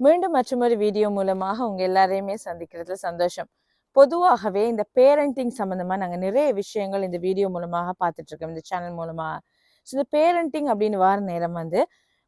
மீண்டும் மற்றொரு வீடியோ மூலமாக உங்கள் எல்லாரையுமே சந்திக்கிறதுல சந்தோஷம். பொதுவாகவே இந்த பேரண்டிங் சம்மந்தமாக நாங்கள் நிறைய விஷயங்கள் இந்த வீடியோ மூலமாக பார்த்துட்ருக்கோம் இந்த சேனல் மூலமாக ஸோ இந்த பேரண்டிங் அப்படின்னு வார நேரம் வந்து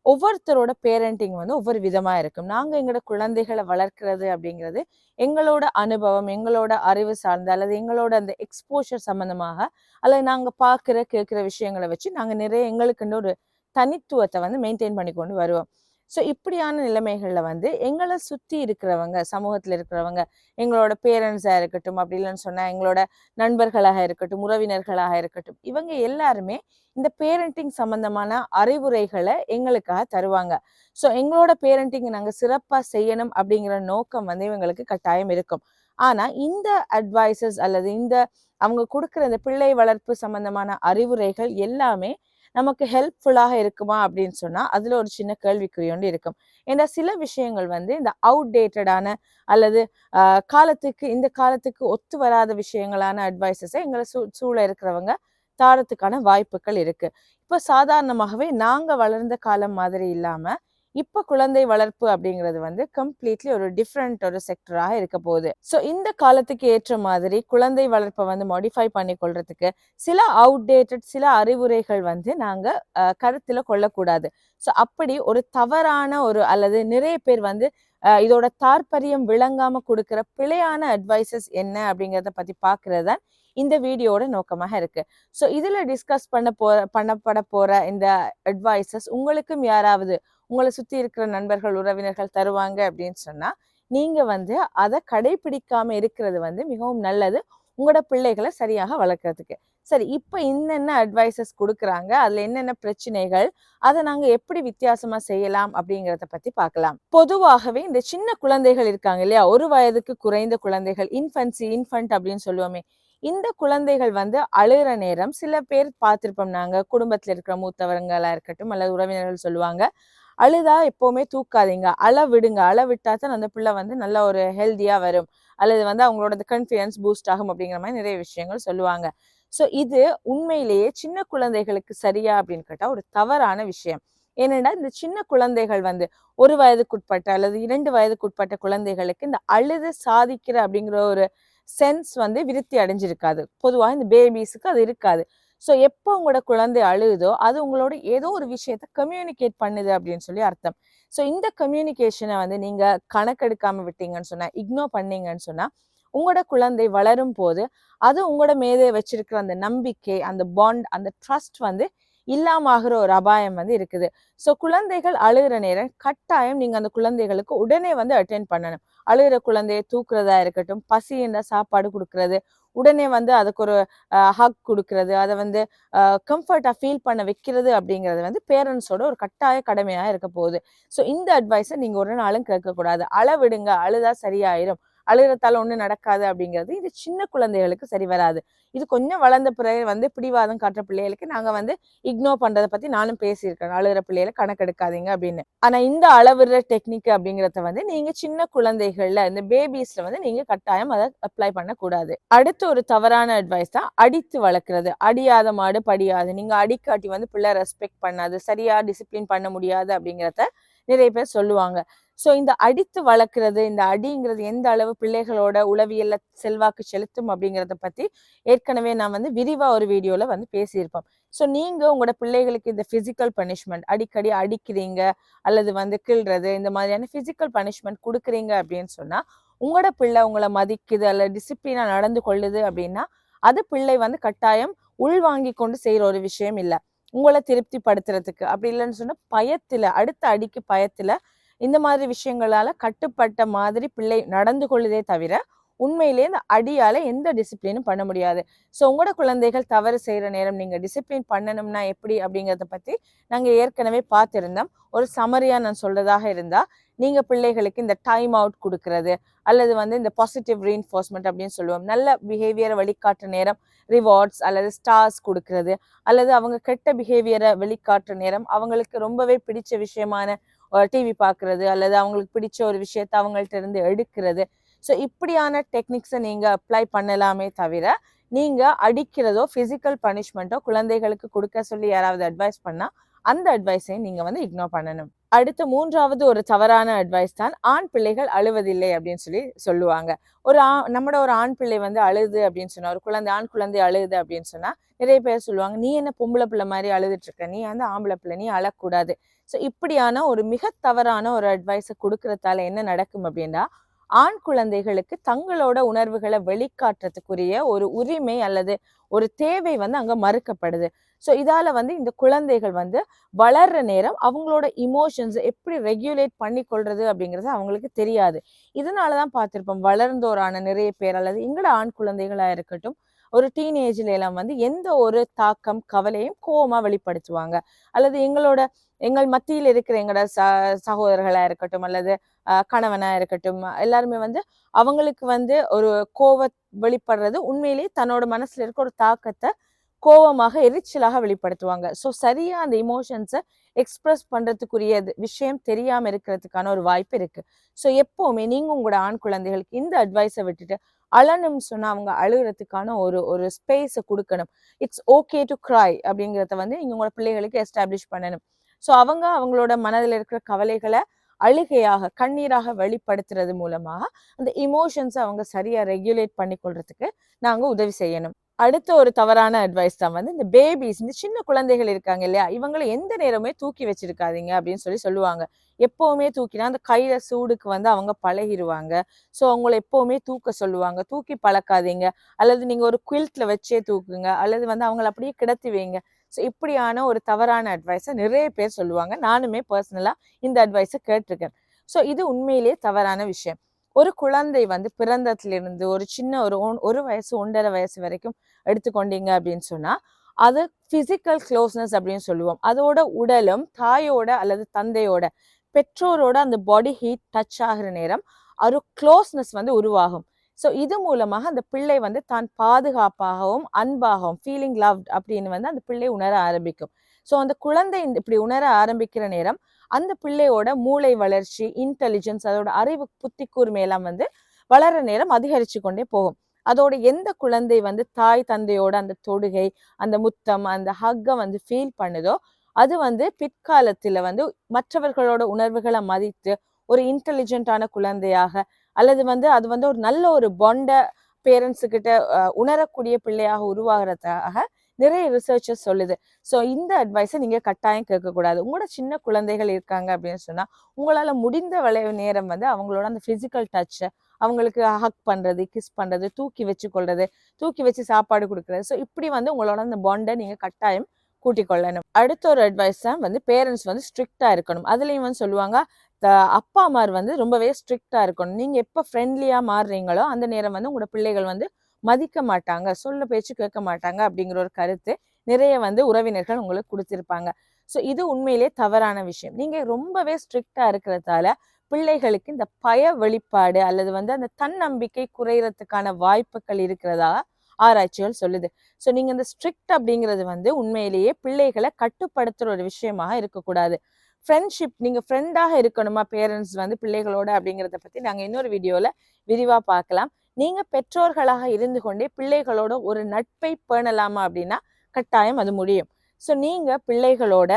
ஒவ்வொருத்தரோட பேரண்டிங் வந்து ஒவ்வொரு விதமாக இருக்கும். நாங்கள் எங்களோட குழந்தைகளை வளர்க்குறது அப்படிங்கிறது எங்களோட அனுபவம் எங்களோட அறிவு சார்ந்த அல்லது எங்களோட அந்த எக்ஸ்போஷர் சம்மந்தமாக அல்லது நாங்கள் பார்க்குற கேட்குற விஷயங்களை வச்சு நாங்கள் நிறைய எங்களுக்குன்னு ஒரு தனித்துவத்தை வந்து மெயின்டைன் பண்ணி கொண்டு வருவோம். ஸோ இப்படியான நிலைமைகளில் வந்து எங்களை சுற்றி இருக்கிறவங்க சமூகத்தில் இருக்கிறவங்க எங்களோட பேரண்ட்ஸாக இருக்கட்டும் அப்படி இல்லைன்னு சொன்னால் எங்களோட நண்பர்களாக இருக்கட்டும் உறவினர்களாக இருக்கட்டும் இவங்க எல்லாருமே இந்த பேரண்டிங் சம்மந்தமான அறிவுரைகளை எங்களுக்காக தருவாங்க. ஸோ எங்களோட பேரண்டிங்கை நாங்க சிறப்பாக செய்யணும் அப்படிங்கிற நோக்கம் வந்து இவங்களுக்கு கட்டாயம் இருக்கும். ஆனா இந்த அட்வைசஸ் அல்லது இந்த அவங்க கொடுக்குற இந்த பிள்ளை வளர்ப்பு சம்மந்தமான அறிவுரைகள் எல்லாமே நமக்கு ஹெல்ப்ஃபுல்லாக இருக்குமா அப்படின்னு சொன்னால் அதில் ஒரு சின்ன கேள்விக்குறி ஒன்று இருக்கும். ஏன்னா சில விஷயங்கள் வந்து இந்த அவுடேட்டடான அல்லது காலத்துக்கு இந்த காலத்துக்கு ஒத்து வராத விஷயங்களான அட்வைசஸை எங்களை சூ சூழ இருக்கிறவங்க தாரத்துக்கான வாய்ப்புகள் இருக்கு. இப்போ சாதாரணமாகவே நாங்கள் வளர்ந்த காலம் மாதிரி இல்லாமல் இப்போ குழந்தை வளர்ப்பு அப்படிங்கிறது வந்து கம்ப்ளீட்லி ஒரு டிஃப்ரெண்ட் ஒரு செக்டராக இருக்க போகுது. ஸோ இந்த காலத்துக்கு ஏற்ற மாதிரி குழந்தை வளர்ப்பை வந்து மாடிஃபை பண்ணி கொள்றதுக்கு சில அவுடேட்டட் சில அறிவுரைகள் வந்து நாங்கள் கருத்தில் கொள்ளக்கூடாது. ஸோ அப்படி ஒரு தவறான ஒரு அல்லது நிறைய பேர் வந்து இதோட தாற்பயம் விளங்காம கொடுக்குற பிழையான அட்வைசஸ் என்ன அப்படிங்கிறத பத்தி பார்க்கறது தான் இந்த வீடியோட நோக்கமாக இருக்கு. ஸோ இதில் டிஸ்கஸ் பண்ண போற பண்ணப்பட போற இந்த அட்வைசஸ் உங்களுக்கும் யாராவது உங்களை சுத்தி இருக்கிற நண்பர்கள் உறவினர்கள் தருவாங்க அப்படின்னு சொன்னா நீங்க வந்து அதை கடைபிடிக்காம இருக்கிறது வந்து மிகவும் நல்லது. உங்களோட பிள்ளைகளை சரியாக வளர்க்கறதுக்கு. சரி இப்போ என்னென்ன அட்வைசஸ் கொடுக்குறாங்க? அதுல என்னென்ன பிரச்சனைகள்? அதை நாங்க எப்படி வித்தியாசமா செய்யலாம் அப்படிங்கிறத பத்தி பார்க்கலாம். பொதுவாகவே இந்த சின்ன குழந்தைகள் இருக்காங்க இல்லையா? ஒரு வயதுக்கு குறைந்த குழந்தைகள் இன்ஃபன்சி இன்ஃபன்ட் அப்படின்னு சொல்லுவோமே. இந்த குழந்தைகள் வந்து அழுகிற நேரம் சில பேர் பார்த்திருப்போம் நாங்க. குடும்பத்துல இருக்கிற மூத்தவர்களாக இருக்கட்டும் அல்லது உறவினர்கள் சொல்லுவாங்க. அழுதா எப்போவுமே தூக்காதீங்க. அழ விடுங்க. அள விட்டா தான் அந்த பிள்ளை வந்து நல்ல ஒரு ஹெல்த்தியாக வரும். அல்லது வந்து அவங்களோட கான்ஃபிடன்ஸ் பூஸ்ட் ஆகும் அப்படிங்கிற மாதிரி நிறைய விஷயங்கள் சொல்லுவாங்க. ஸோ இது உண்மையிலேயே சின்ன குழந்தைகளுக்கு சரியா அப்படின்னு கேட்டால் ஒரு தவறான விஷயம். ஏனென்னா இந்த சின்ன குழந்தைகள் வந்து ஒரு வயதுக்குட்பட்ட அல்லது இரண்டு வயதுக்குட்பட்ட குழந்தைகளுக்கு இந்த அழுது சாதிக்கிற அப்படிங்கிற ஒரு சென்ஸ் வந்து விருத்தி அடைஞ்சிருக்காது. பொதுவாக இந்த பேபிஸுக்கு அது இருக்காது. ஸோ எப்போ உங்களோட குழந்தை அழுகுதோ அது உங்களோட ஏதோ ஒரு விஷயத்த கம்யூனிகேட் பண்ணுது அப்படின்னு சொல்லி அர்த்தம். ஸோ இந்த கம்யூனிகேஷனை வந்து நீங்க கணக்கெடுக்காம விட்டீங்கன்னு சொன்னா இக்னோர் பண்ணீங்கன்னு சொன்னா உங்களோட குழந்தை வளரும் போது அது உங்களோட மேதே வச்சிருக்கிற அந்த நம்பிக்கை அந்த பாண்ட் அந்த ட்ரஸ்ட் வந்து இல்லாமகிற ஒரு அபாயம் வந்து இருக்குது. ஸோ குழந்தைகள் அழுகிற நேரம் கட்டாயம் நீங்க அந்த குழந்தைகளுக்கு உடனே வந்து அட்டென்ட் பண்ணணும். அழுகிற குழந்தையை தூக்குறதா இருக்கட்டும் பசின்ற சாப்பாடு கொடுக்கறது உடனே வந்து அதுக்கு ஒரு ஹக் கொடுக்கறது அதை வந்து கம்ஃபர்ட்டாக ஃபீல் பண்ண வைக்கிறது அப்படிங்கிறது வந்து பேரண்ட்ஸோட ஒரு கட்டாய கடமையாக இருக்க போகுது. ஸோ இந்த அட்வைஸை நீங்கள் ஒரு நாளும் கேட்கக்கூடாது. அளவிடுங்க அழுதா சரியாயிரும். அழுகிறத்தால ஒன்றும் நடக்காது அப்படிங்கிறது இது சின்ன குழந்தைகளுக்கு சரி வராது. இது கொஞ்சம் வளர்ந்த பிறகு வந்து பிடிவாதம் காட்டுற பிள்ளைகளுக்கு நாங்கள் வந்து இக்னோர் பண்ணுறதை பற்றி நானும் பேசியிருக்கேன். அழுகிற பிள்ளைகளை கணக்கெடுக்காதீங்க அப்படின்னு. ஆனால் இந்த அளவுற டெக்னிக் அப்படிங்கிறத வந்து நீங்கள் சின்ன குழந்தைகளில் இந்த பேபிஸில் வந்து நீங்கள் கட்டாயம் அதை அப்ளை பண்ணக்கூடாது. அடுத்து ஒரு தவறான அட்வைஸ் தான் அடித்து வளர்க்குறது. அடியாத மாடு படியாது. நீங்கள் அடிக்காட்டி வந்து பிள்ளை ரெஸ்பெக்ட் பண்ணாது. சரியாக டிசிப்ளின் பண்ண முடியாது அப்படிங்கிறத நிறைய பேர் சொல்லுவாங்க. ஸோ இந்த அடித்து வளர்க்குறது இந்த அடிங்கிறது எந்த அளவு பிள்ளைகளோட உளவியல்ல செல்வாக்கு செலுத்தும் அப்படிங்கிறத பத்தி ஏற்கனவே நான் வந்து விரிவா ஒரு வீடியோல வந்து பேசியிருப்போம். ஸோ நீங்க உங்களோட பிள்ளைகளுக்கு இந்த பிசிக்கல் பனிஷ்மெண்ட் அடிக்கடி அடிக்கிறீங்க அல்லது வந்து கிள்றது இந்த மாதிரியான பிசிக்கல் பனிஷ்மெண்ட் கொடுக்குறீங்க அப்படின்னு சொன்னா உங்களோட பிள்ளை உங்களை மதிக்குது அல்ல டிசிப்ளினா நடந்து கொள்ளுது அப்படின்னா அது பிள்ளை வந்து கட்டாயம் உள்வாங்கி கொண்டு செய்யற ஒரு விஷயம் இல்லை. உங்களை திருப்திப்படுத்துறதுக்கு. அப்படி இல்லைன்னு சொன்னா பயத்துல அடுத்த அடிக்கு பயத்துல இந்த மாதிரி விஷயங்களால கட்டுப்பட்ட மாதிரி பிள்ளை நடந்து கொள்ளுதே தவிர உண்மையிலேயே இந்த அடியால எந்த டிசிப்ளினும் பண்ண முடியாது. ஸோ உங்களோட குழந்தைகள் தவறு செய்கிற நேரம் நீங்க டிசிப்ளின் பண்ணணும்னா எப்படி அப்படிங்கிறத பத்தி நாங்க ஏற்கனவே பார்த்துருந்தோம். ஒரு சமரியா நான் சொல்றதாக இருந்தா நீங்க பிள்ளைகளுக்கு இந்த டைம் அவுட் கொடுக்கறது அல்லது வந்து இந்த பாசிட்டிவ் ரீஎன்ஃபோர்ஸ்மெண்ட் அப்படின்னு சொல்லுவோம். நல்ல பிஹேவியரை வெளிக்காட்டுற நேரம் ரிவார்ட்ஸ் அல்லது ஸ்டார்ஸ் கொடுக்கறது அல்லது அவங்க கெட்ட பிஹேவியரை வெளிக்காட்டுற நேரம் அவங்களுக்கு ரொம்பவே பிடிச்ச விஷயமான டிவி பார்க்கறது அல்லது அவங்களுக்கு பிடிச்ச ஒரு விஷயத்த அவங்கள்ட்ட இருந்து எடுக்கிறது. ஸோ இப்படியான டெக்னிக்ஸை நீங்கள் அப்ளை பண்ணலாமே தவிர நீங்கள் அடிக்கிறதோ ஃபிசிக்கல் பனிஷ்மெண்ட்டோ குழந்தைகளுக்கு கொடுக்க சொல்லி யாராவது அட்வைஸ் பண்ணால் அந்த அட்வைஸையும் நீங்கள் வந்து இக்னோர் பண்ணணும். அடுத்த மூன்றாவது ஒரு தவறான அட்வைஸ் தான் ஆண் பிள்ளைகள் அழுவதில்லை அப்படின்னு சொல்லி சொல்லுவாங்க. ஒரு ஆ நம்மளோட ஒரு ஆண் பிள்ளை வந்து அழுது அப்படின்னு சொன்னா ஒரு குழந்தை ஆண் குழந்தை அழுது அப்படின்னு சொன்னா நிறைய பேர் சொல்லுவாங்க நீ என்ன பொம்பளை பிள்ளை மாதிரி அழுதுட்டு இருக்க நீ வந்து ஆம்பளை பிள்ளை நீ அழக்கூடாது. ஸோ இப்படியான ஒரு மிக தவறான ஒரு அட்வைஸை கொடுக்கறதால என்ன நடக்கும் அப்படின்னா ஆண் குழந்தைகளுக்கு தங்களோட உணர்வுகளை வெளிக்காட்டுறதுக்குரிய ஒரு உரிமை அல்லது ஒரு தேவை வந்து அங்க மறுக்கப்படுது. ஸோ இதால வந்து இந்த குழந்தைகள் வந்து வளர்ற நேரம் அவங்களோட இமோஷன்ஸ் எப்படி ரெகுலேட் பண்ணி கொள்றது அப்படிங்கிறது அவங்களுக்கு தெரியாது. இதனாலதான் பார்த்திருப்போம் வளர்ந்தோரான நிறைய பேர் அல்லது எங்களோட ஆண் குழந்தைகளாக இருக்கட்டும் ஒரு டீனேஜ்ல எல்லாம் வந்து எந்த ஒரு தாக்கம் கவலையும் கோவமா வெளிப்படுத்துவாங்க. அல்லது எங்களோட எங்கள் மத்தியில் இருக்கிற எங்களோட ச சகோதரர்களா இருக்கட்டும் அல்லது அஹ், கணவனா இருக்கட்டும் எல்லாருமே வந்து அவங்களுக்கு வந்து ஒரு கோவ வெளிப்படுறது உண்மையிலேயே தன்னோட மனசுல இருக்க ஒரு தாக்கத்தை கோவமாக எரிச்சலாக வெளிப்படுத்துவாங்க. ஸோ சரியா அந்த இமோஷன்ஸை எக்ஸ்பிரஸ் பண்றதுக்குரிய விஷயம் தெரியாம இருக்கிறதுக்கான ஒரு வாய்ப்பு இருக்கு. ஸோ எப்பவுமே நீங்க உங்களோட ஆண் குழந்தைகளுக்கு இந்த அட்வைஸை விட்டுட்டு அழணும்னு சொன்னா அவங்க அழுகிறதுக்கான ஒரு ஒரு ஸ்பேஸை கொடுக்கணும். இட்ஸ் ஓகே டு க்ரை அப்படிங்கிறத வந்து நீங்க உங்களோட பிள்ளைகளுக்கு எஸ்டாப்ளிஷ் பண்ணணும். ஸோ அவங்க அவங்களோட மனதில் இருக்கிற கவலைகளை அழுகையாக கண்ணீராக வெளிப்படுத்துறது மூலமாக அந்த இமோஷன்ஸை அவங்க சரியாக ரெகுலேட் பண்ணி கொள்றதுக்கு நாங்கள் உதவி செய்யணும். அடுத்த ஒரு தவறான அட்வைஸ் தான் வந்து இந்த பேபிஸ் இந்த சின்ன குழந்தைகள் இருக்காங்க இல்லையா இவங்களை எந்த நேரமே தூக்கி வச்சிருக்காதீங்க அப்படின்னு சொல்லி சொல்லுவாங்க. எப்பவுமே தூக்கினா அந்த கையில சூடுக்கு வந்து அவங்க பழகிடுவாங்க ஸோ அவங்கள எப்பவுமே தூக்க சொல்லுவாங்க. தூக்கி பழக்காதீங்க. அல்லது நீங்க ஒரு குயில்ட்ல வச்சே தூக்குங்க. அல்லது வந்து அவங்கள அப்படியே கிடத்தி வைங்க. ஸோ இப்படியான ஒரு தவறான அட்வைஸை நிறைய பேர் சொல்லுவாங்க. நானுமே பர்சனலா இந்த அட்வைஸை கேட்டிருக்கேன். ஸோ இது உண்மையிலேயே தவறான விஷயம். ஒரு குழந்தை வந்து பிறந்ததுலேருந்து ஒரு சின்ன ஒரு ஒன்- ஒரு வயசு ஒன்றரை வயசு வரைக்கும் எடுத்துக்கொண்டீங்க அப்படின்னு சொன்னால் அது ஃபிசிக்கல் க்ளோஸ்னஸ் அப்படின்னு சொல்லுவோம். அதோட உடலும் தாயோட அல்லது தந்தையோட பெற்றோரோட அந்த பாடி ஹீட் டச் ஆகிற நேரம் ஒரு க்ளோஸ்னஸ் வந்து உருவாகும். ஸோ இது மூலமாக அந்த பிள்ளை வந்து தான் பாதுகாப்பாகவும் அன்பாகவும் ஃபீலிங் லவ்ட் அப்படின்னு வந்து அந்த பிள்ளை உணர ஆரம்பிக்கும். ஸோ அந்த குழந்தை இப்படி உணர ஆரம்பிக்கிற நேரம் அந்த பிள்ளையோட மூளை வளர்ச்சி இன்டெலிஜென்ஸ் அதோட அறிவு புத்தி கூர்மையெல்லாம் வந்து வளர நேரம் அதிகரிச்சு கொண்டே போகும். அதோட எந்த குழந்தை வந்து தாய் தந்தையோட அந்த தொடுகை அந்த முத்தம் அந்த ஹக்கை வந்து ஃபீல் பண்ணுதோ அது வந்து பிற்காலத்துல வந்து மற்றவர்களோட உணர்வுகளை மதித்து ஒரு இன்டெலிஜென்ட்டான குழந்தையாக அல்லது வந்து அது வந்து ஒரு நல்ல ஒரு பொண்ட பேரண்ட்ஸுக்கிட்ட உணரக்கூடிய பிள்ளையாக உருவாகிறதாக நிறைய ரிசர்ச்சஸ் சொல்லுது. ஸோ இந்த அட்வைஸை நீங்கள் கட்டாயம் கேட்கக்கூடாது. உங்களோட சின்ன குழந்தைகள் இருக்காங்க அப்படின்னு சொன்னால் உங்களால் முடிந்த வளைவு நேரம் வந்து அவங்களோட அந்த ஃபிசிக்கல் டச்சை அவங்களுக்கு ஹக் பண்ணுறது கிஸ் பண்ணுறது தூக்கி வச்சு கொள்றது தூக்கி வச்சு சாப்பாடு கொடுக்குறது. ஸோ இப்படி வந்து உங்களோட அந்த பாண்டை நீங்கள் கட்டாயம் கூட்டிக் கொள்ளணும். அடுத்த ஒரு அட்வைஸ் தான் வந்து பேரண்ட்ஸ் வந்து ஸ்ட்ரிக்டாக இருக்கணும். அதுலேயும் வந்து சொல்லுவாங்க த- அப்பா அம்மார் வந்து ரொம்பவே ஸ்ட்ரிக்டாக இருக்கணும். நீங்கள் எப்போ ஃப்ரெண்ட்லியாக மாறுறீங்களோ அந்த நேரம் வந்து உங்களோட பிள்ளைகள் வந்து மதிக்க மாட்டாங்க சொல்ல பேச்சு கேட்க மாட்டாங்க அப்படிங்கிற ஒரு கருத்து நிறைய வந்து உறவினர்கள் உங்களுக்கு கொடுத்துருப்பாங்க. ஸோ இது உண்மையிலே தவறான விஷயம். நீங்கள் ரொம்பவே ஸ்ட்ரிக்டாக இருக்கிறதால பிள்ளைகளுக்கு இந்த பய வெளிப்பாடு அல்லது வந்து அந்த தன்னம்பிக்கை குறையறதுக்கான வாய்ப்புகள் இருக்கிறதா ஆராய்ச்சிகள் சொல்லுது. ஸோ நீங்கள் இந்த ஸ்ட்ரிக்ட் அப்படிங்கிறது வந்து உண்மையிலேயே பிள்ளைகளை கட்டுப்படுத்துகிற ஒரு விஷயமாக இருக்கக்கூடாது. ஃப்ரெண்ட்ஷிப் நீங்கள் ஃப்ரெண்டாக இருக்கணுமா பேரண்ட்ஸ் வந்து பிள்ளைகளோட அப்படிங்கிறத பற்றி நாங்கள் இன்னொரு வீடியோவில் விரிவாக பார்க்கலாம். நீங்க பெற்றோர்களாக இருந்து கொண்டே பிள்ளைகளோட ஒரு நட்பை பேணலாமா அப்படின்னா கட்டாயம் அது முடியும். ஸோ நீங்கள் பிள்ளைகளோட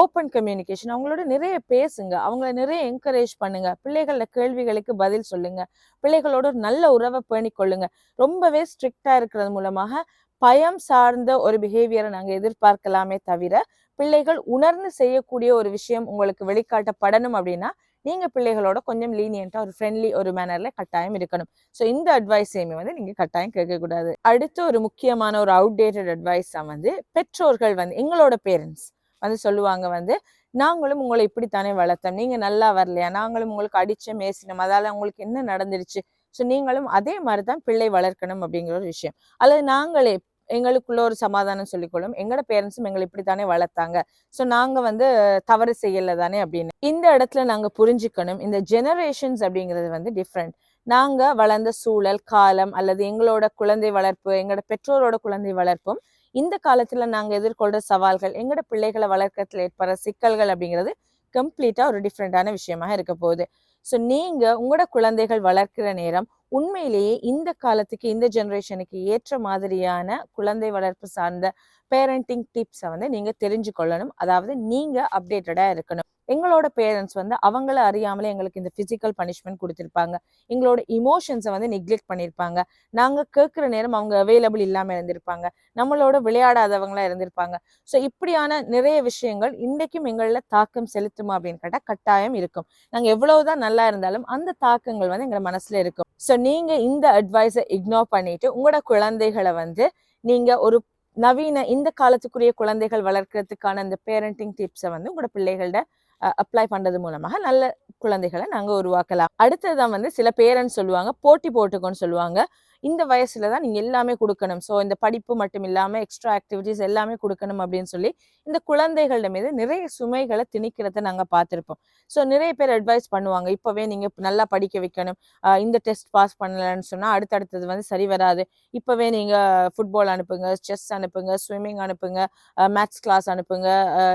ஓப்பன் கம்யூனிகேஷன் அவங்களோட நிறைய பேசுங்க. அவங்கள நிறைய என்கரேஜ் பண்ணுங்க. பிள்ளைகளோட கேள்விகளுக்கு பதில் சொல்லுங்க. பிள்ளைகளோட ஒரு நல்ல உறவை பேணிக்கொள்ளுங்க ரொம்பவே ஸ்ட்ரிக்டாக இருக்கிறது மூலமாக பயம் சார்ந்த ஒரு பிஹேவியரை நாங்கள் எதிர்பார்க்கலாமே தவிர பிள்ளைகள் உணர்ந்து செய்யக்கூடிய ஒரு விஷயம் உங்களுக்கு வெளிக்காட்டப்படணும் அப்படின்னா நீங்க பிள்ளைகளோட கொஞ்சம் லீனியண்டா ஒரு ஃப்ரெண்ட்லி ஒரு மேனர்ல கட்டாயம் இருக்கணும். ஸோ இந்த அட்வைஸையுமே வந்து நீங்க கட்டாயம் கேட்கக்கூடாது அடுத்து ஒரு முக்கியமான ஒரு அவுடேட்டட் அட்வைஸாக வந்து பெற்றோர்கள் வந்து எங்களோட பேரண்ட்ஸ் வந்து சொல்லுவாங்க வந்து நாங்களும் உங்களை இப்படித்தானே வளர்த்தோம். நீங்க நல்லா வரலையா? நாங்களும் உங்களுக்கு அடிச்ச மேசினோம். அதால உங்களுக்கு என்ன நடந்துருச்சு? ஸோ நீங்களும் அதே மாதிரி தான் பிள்ளை வளர்க்கணும் அப்படிங்கிற ஒரு விஷயம். அல்லது நாங்களே எங்களுக்குள்ள ஒரு சமாதானம் சொல்லிக்கொள்ளும். எங்களோட பேரண்ட்ஸும் எங்களை இப்படித்தானே வளர்த்தாங்க. ஸோ நாங்கள் வந்து தவறு செய்யல தானே அப்படின்னு. இந்த இடத்துல நாங்கள் புரிஞ்சுக்கணும். இந்த ஜெனரேஷன்ஸ் அப்படிங்கிறது வந்து டிஃப்ரெண்ட் நாங்கள் வளர்ந்த சூழல் காலம் அல்லது எங்களோட குழந்தை வளர்ப்பு எங்களோட பெற்றோரோட குழந்தை வளர்ப்பும் இந்த காலத்தில் நாங்கள் எதிர்கொள்கிற சவால்கள் எங்களோட பிள்ளைகளை வளர்க்கறதுல ஏற்படுற சிக்கல்கள் அப்படிங்கிறது கம்ப்ளீட்டாக ஒரு டிஃப்ரெண்டான விஷயமாக இருக்க போகுது. ஸோ நீங்கள் உங்களோட குழந்தைகள் வளர்க்கிற நேரம் உண்மையிலேயே இந்த காலத்துக்கு இந்த ஜெனரேஷனுக்கு ஏற்ற மாதிரியான குழந்தை வளர்ப்பு சார்ந்த பேரண்டிங் டிப்ஸை வந்து நீங்கள் தெரிஞ்சு கொள்ளணும் அதாவது நீங்கள் அப்டேட்டடாக இருக்கணும். எங்களோட பேரண்ட்ஸ் வந்து அவங்கள அறியாமலே எங்களுக்கு இந்த ஃபிசிக்கல் பனிஷ்மெண்ட் கொடுத்துருப்பாங்க. எங்களோட இமோஷன்ஸை வந்து நெக்லெக்ட் பண்ணியிருப்பாங்க நாங்கள் கேட்குற நேரம் அவங்க அவைலபிள் இல்லாமல் இருந்திருப்பாங்க. நம்மளோட விளையாடாதவங்களா இருந்திருப்பாங்க. ஸோ இப்படியான நிறைய விஷயங்கள் இன்றைக்கும் எங்களில் தாக்கம் செலுத்துமா அப்படின்னு கேட்டால் கட்டாயம் இருக்கும். நாங்கள் எவ்வளவுதான் நல்லா இருந்தாலும் அந்த தாக்கங்கள் வந்து எங்களை மனசுல இருக்கும். ஸோ நீங்கள் இந்த அட்வைஸை இக்னோர் பண்ணிட்டு உங்களோட குழந்தைகளை வந்து நீங்கள் ஒரு நவீன இந்த காலத்துக்குரிய குழந்தைகள் வளர்க்கறதுக்கான அந்த பேரண்டிங் டிப்ஸை வந்து உங்களோட பிள்ளைகளோட அப்ளை பண்ணுறது மூலமாக நல்ல குழந்தைகளை நாங்கள் உருவாக்கலாம். அடுத்ததான் வந்து சில பேரண்ட்ஸ் சொல்லுவாங்க போட்டி போட்டுக்கோன்னு சொல்லுவாங்க. இந்த வயசுல தான் நீங்கள் எல்லாமே கொடுக்கணும். ஸோ இந்த படிப்பு மட்டும் இல்லாமல் எக்ஸ்ட்ரா ஆக்டிவிட்டிஸ் எல்லாமே கொடுக்கணும் அப்படின்னு சொல்லி இந்த குழந்தைகள மீது நிறைய சுமைகளை திணிக்கிறத நாங்கள் பார்த்துருப்போம். ஸோ நிறைய பேர் அட்வைஸ் பண்ணுவாங்க இப்போவே நீங்கள் நல்லா படிக்க வைக்கணும். இந்த டெஸ்ட் பாஸ் பண்ணலன்னு சொன்னால் அடுத்தடுத்தது வந்து சரி வராது. இப்போவே நீங்கள் ஃபுட்பால் அனுப்புங்க செஸ் அனுப்புங்க ஸ்விம்மிங் அனுப்புங்க மேத்ஸ் கிளாஸ் அனுப்புங்க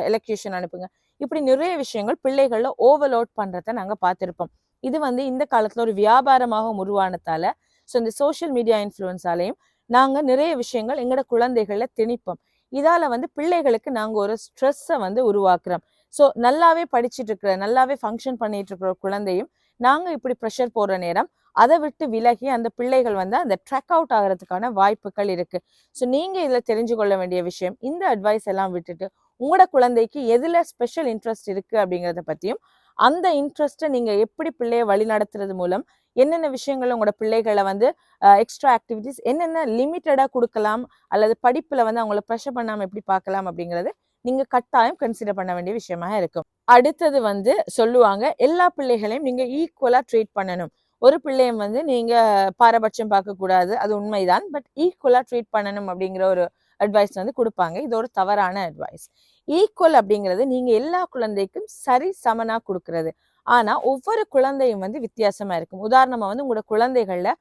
எலக்ட்ரிஷியன் அனுப்புங்க. இப்படி நிறைய விஷயங்கள் பிள்ளைகள்ல ஓவர்லோட் பண்றத நாங்க பார்த்திருப்போம். இது வந்து இந்த காலத்துல ஒரு வியாபாரமாக உருவானதால ஸோ இந்த சோஷியல் மீடியா இன்ஃப்ளூயன்ஸாலையும் நாங்கள் நிறைய விஷயங்கள் எங்களோட குழந்தைகள்ல திணிப்போம். இதால வந்து பிள்ளைகளுக்கு நாங்கள் ஒரு ஸ்ட்ரெஸ்ஸை வந்து உருவாக்குறோம். ஸோ நல்லாவே படிச்சுட்டு இருக்கிற நல்லாவே ஃபங்க்ஷன் பண்ணிட்டு இருக்கிற குழந்தையும் நாங்க இப்படி ப்ரெஷர் போடுற நேரம் அதை விட்டு விலகி அந்த பிள்ளைகள் வந்து அந்த ட்ரெக் அவுட் ஆகிறதுக்கான வாய்ப்புகள் இருக்கு. ஸோ நீங்கள் இதில் தெரிஞ்சு கொள்ள வேண்டிய விஷயம் இந்த அட்வைஸ் எல்லாம் விட்டுட்டு உங்களோட குழந்தைக்கு எதில் ஸ்பெஷல் இன்ட்ரெஸ்ட் இருக்குது அப்படிங்கிறத பற்றியும் அந்த இன்ட்ரெஸ்ட்டை நீங்கள் எப்படி பிள்ளையை வழி நடத்துறது மூலம் என்னென்ன விஷயங்கள் உங்களோட பிள்ளைகளை வந்து எக்ஸ்ட்ரா ஆக்டிவிட்டிஸ் என்னென்ன லிமிட்டடாக கொடுக்கலாம் அல்லது படிப்பில் வந்து அவங்கள ப்ரெஷர் பண்ணாமல் எப்படி பார்க்கலாம் அப்படிங்கிறது நீங்கள் கட்டாயம் கன்சிடர் பண்ண வேண்டிய விஷயமா இருக்கும். அடுத்தது வந்து சொல்லுவாங்க எல்லா பிள்ளைகளையும் நீங்கள் ஈக்குவலாக ட்ரீட் பண்ணணும். ஒரு பிள்ளையும் வந்து நீங்கள் பாரபட்சம் பார்க்கக்கூடாது அது உண்மைதான் பட் ஈக்குவலாக ட்ரீட் பண்ணணும் அப்படிங்கிற ஒரு அட்வைஸ் வந்து கொடுப்பாங்க. இது ஒரு தவறான அட்வைஸ் ஈக்குவல் அப்படிங்கிறது நீங்கள் எல்லா குழந்தைக்கும் சரி சமனாக கொடுக்கறது. ஆனால் ஒவ்வொரு குழந்தையும் வந்து வித்தியாசமாக இருக்கும். உதாரணமாக வந்து உங்களோட குழந்தைகளில்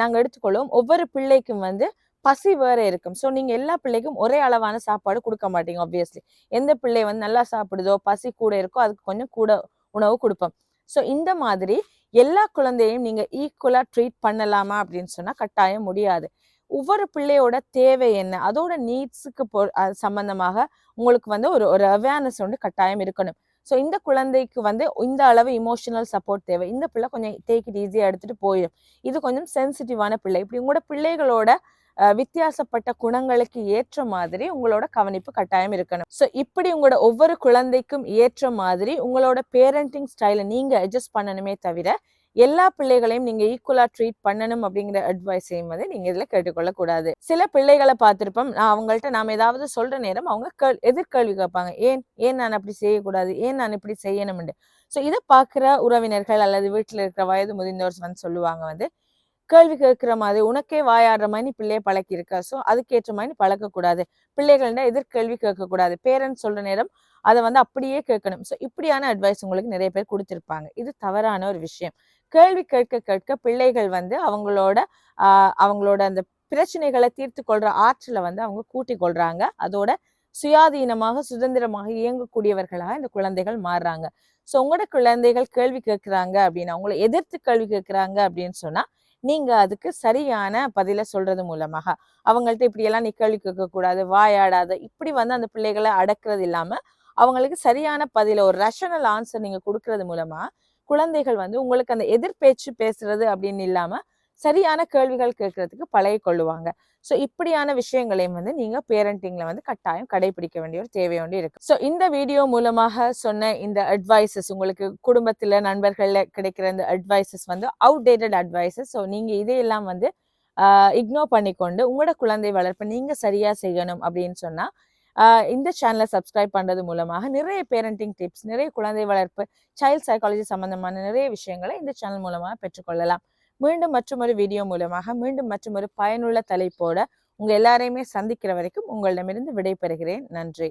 நாங்கள் எடுத்துக்கொள்வோம். ஒவ்வொரு பிள்ளைக்கும் வந்து பசி வேற இருக்கும். ஸோ நீங்கள் எல்லா பிள்ளைக்கும் ஒரே அளவான சாப்பாடு கொடுக்க மாட்டீங்க ஆப்வியஸ்லி எந்த பிள்ளை வந்து நல்லா சாப்பிடுதோ பசி கூட இருக்கோ அதுக்கு கொஞ்சம் கூட உணவு கொடுப்போம். ஸோ இந்த மாதிரி எல்லா குழந்தையும் நீங்கள் ஈக்குவலாக ட்ரீட் பண்ணலாமா அப்படின்னு சொன்னால் கட்டாயம் முடியாது. ஒவ்வொரு பிள்ளையோட தேவை என்ன? அதோட நீட்ஸுக்கு பொ சம்பந்தமாக உங்களுக்கு வந்து ஒரு ஒரு அவேர்னஸ் வந்து கட்டாயம் இருக்கணும். ஸோ இந்த குழந்தைக்கு வந்து இந்த அளவு இமோஷனல் சப்போர்ட் தேவை. இந்த பிள்ளை கொஞ்சம் டேக் இட் ஈஸியாக எடுத்துகிட்டு போயிடும் இது கொஞ்சம் சென்சிட்டிவான பிள்ளை. இப்படி உங்களோட பிள்ளைகளோட வித்தியாசப்பட்ட குணங்களுக்கு ஏற்ற மாதிரி உங்களோட கவனிப்பு கட்டாயம் இருக்கணும். ஸோ இப்படி உங்களோட ஒவ்வொரு குழந்தைக்கும் ஏற்ற மாதிரி உங்களோட பேரண்டிங் ஸ்டைலை நீங்கள் அட்ஜஸ்ட் பண்ணணுமே தவிர எல்லா பிள்ளைகளையும் நீங்க ஈக்குவலா ட்ரீட் பண்ணணும் அப்படிங்கிற அட்வைஸையும் வந்து நீங்க இதுல கேட்டுக்கொள்ள கூடாது சில பிள்ளைகளை பார்த்திருப்போம். நான் அவங்கள்ட்ட நாம ஏதாவது சொல்ற நேரம் அவங்க கேள் எதிர்கேள்வி கேட்பாங்க. ஏன் ஏன் நான் அப்படி செய்யக்கூடாது? ஏன் நான் இப்படி செய்யணும்னு? ஸோ இதை பார்க்குற உறவினர்கள் அல்லது வீட்டில் இருக்கிற வயது முதிர்ந்தோர் வந்து சொல்லுவாங்க வந்து கேள்வி கேட்குற மாதிரி உனக்கே வாயாடுற மாதிரி பிள்ளையை பிள்ளைய பழக்கி இருக்கா ஸோ அதுக்கேற்ற மாதிரி பழக்கக்கூடாது. பிள்ளைகள்ட எதிர்கேள்வி கேட்கக்கூடாது. பேரண்ட்ஸ் சொல்ற நேரம் அதை வந்து அப்படியே கேட்கணும். ஸோ இப்படியான அட்வைஸ் உங்களுக்கு நிறைய பேர் கொடுத்துருப்பாங்க. இது தவறான ஒரு விஷயம். கேள்வி கேட்க கேட்க பிள்ளைகள் வந்து அவங்களோட அவங்களோட அந்த பிரச்சனைகளை தீர்த்து கொள்ற ஆற்றலை வந்து அவங்க கூட்டிக் கொள்றாங்க. அதோட சுயாதீனமாக சுதந்திரமாக இயங்கக்கூடியவர்களாக இந்த குழந்தைகள் மாறுறாங்க. ஸோ உங்களோட குழந்தைகள் கேள்வி கேட்குறாங்க அப்படின்னா அவங்கள எதிர்த்து கேள்வி கேட்குறாங்க அப்படின்னு சொன்னா நீங்க அதுக்கு சரியான பதில சொல்றது மூலமாக அவங்கள்ட்ட இப்படியெல்லாம் நீ கேள்வி கேட்க கூடாது இப்படி வந்து அந்த பிள்ளைகளை அடக்குறது இல்லாம அவங்களுக்கு சரியான பதில ஒரு ரஷனல் ஆன்சர் நீங்க கொடுக்கறது மூலமா குழந்தைகள் வந்து உங்களுக்கு அந்த எதிர்பேச்சு பேசுறது அப்படின்னு இல்லாம சரியான கேள்விகள் கேட்கறதுக்கு பழகி கொள்ளுவாங்க. ஸோ இப்படியான விஷயங்களையும் வந்து நீங்க பேரண்டிங்ல வந்து கட்டாயம் கடைபிடிக்க வேண்டிய ஒரு தேவை ஒன்று இருக்கு. ஸோ இந்த வீடியோ மூலமாக சொன்ன இந்த அட்வைசஸ் உங்களுக்கு குடும்பத்துல நண்பர்கள்ல கிடைக்கிற இந்த அட்வைசஸ் வந்து அவுடேட்டட் அட்வைசஸ் ஸோ நீங்க இதையெல்லாம் வந்து இக்னோர் பண்ணிக்கொண்டு உங்களோட குழந்தை வளர்ப்பை நீங்க சரியா செய்யணும் அப்படின்னு சொன்னா இந்த சேனலை சப்ஸ்கிரைப் பண்ணுறது மூலமாக நிறைய பேரண்டிங் டிப்ஸ் நிறைய குழந்தை வளர்ப்பு சைல்ட் சைக்காலஜி சம்பந்தமான நிறைய விஷயங்களை இந்த சேனல் மூலமாக பெற்றுக்கொள்ளலாம். மீண்டும் மற்றொரு வீடியோ மூலமாக மீண்டும் மற்றொரு பயனுள்ள தலைப்போட உங்கள் எல்லாரையுமே சந்திக்கிற வரைக்கும் உங்களிடமிருந்து விடைபெறுகிறேன். நன்றி.